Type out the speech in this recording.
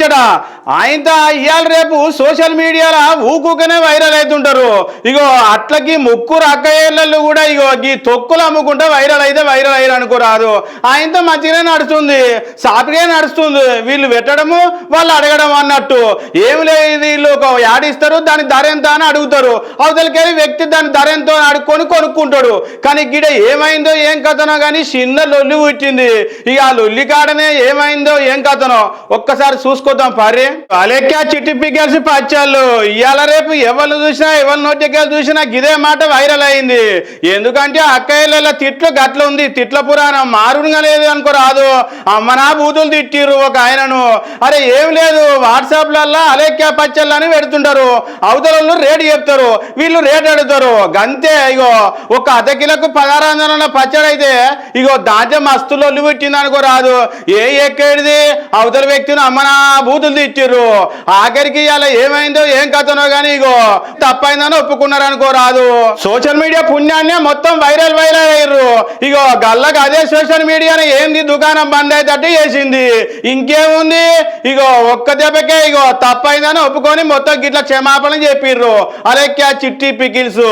ముచ్చట ఆయనతో ఇవాళ రేపు సోషల్ మీడియాలో ఊకూకనే వైరల్ అవుతుంటారు ఇగో అట్లకి ముక్కురు అక్కయ్యలు కూడా ఇగో ఈ తొక్కులు అమ్ముకుంటే వైరల్ అయితే వైరల్ అయ్యారు అనుకోరాదు. ఆయనతో మంచిగానే నడుస్తుంది. సాఫీగా నడుస్తుంది. వీళ్ళు పెట్టడము వాళ్ళు అడగడం అన్నట్టు. ఏమి లేదు వీళ్ళు ఒక యాడ్ ఇస్తారు దాని ధర ఎంత అని అడుగుతారు. అవతలకెళ్ళి వ్యక్తి దాని ధర ఎంతో అని అడుక్కొని కొనుక్కుంటాడు. కానీ గిడ ఏమైందో ఏం కథనో కానీ చిన్న లొల్లి పుట్టింది. ఇక ఆ లొల్లి కాడనే ఏమైందో ఏం కథనో ఒక్కసారి చూసుకుందాం పారి. అలెక్కా చిట్టి పికేసి పచ్చాళ్ళు ఇవాళ రేపు ఎవరు చూసినా ఎవరి నోటికెళ్ళి చూసినా గిదే మాట వైరల్ అయింది. ఎందుకంటే అక్కయ్యల తిట్లు గట్ల ఉంది. తిట్ల పురాణం మారుడుగా లేదు అనుకో రాదు. అమ్మనా బూతులు తిట్టిర్రు ఒక ఆయనను. అరే ఏం లేదు. వాట్సాప్లల్లో అలెక్కా పచ్చళ్ళు అని పెడుతుంటారు. అవతల రేటు చెప్తారు. వీళ్ళు రేట్ అడుగుతారు. గంతే ఇగో ఒక అర్ధ కిలోకు పదహారు వందల పచ్చడి అయితే ఇగో దాంట్లో మస్తులు ఒళ్ళు పెట్టింది అనుకో రాదు. ఏ ఎక్కడిది? అవతల వ్యక్తిని అమ్మనా బూతులు తిట్టిర్రు ఆఖరికి ఇలా ఏమైందో ఏం కథనో కానీ ఇగో తప్పైందని ఒప్పుకున్నారు అనుకో రాదు. సోషల్ మీడియా పుణ్యాన్ని మొత్తం వైరల్ వైరల్ అయ్యారు ఇగో గల్లకు అదే సోషల్ మీడియాని ఏంది దుకాణం బంద్ అయ్యేటట్టు చేసింది. ఇంకేముంది? ఇగో ఒక్క దెబ్బకే ఇగో తప్పైందని ఒప్పుకొని మొత్తం గిట్ల క్షమాపణ చెప్పిర్రు. అలెక్కా చిట్టి పికిల్స్?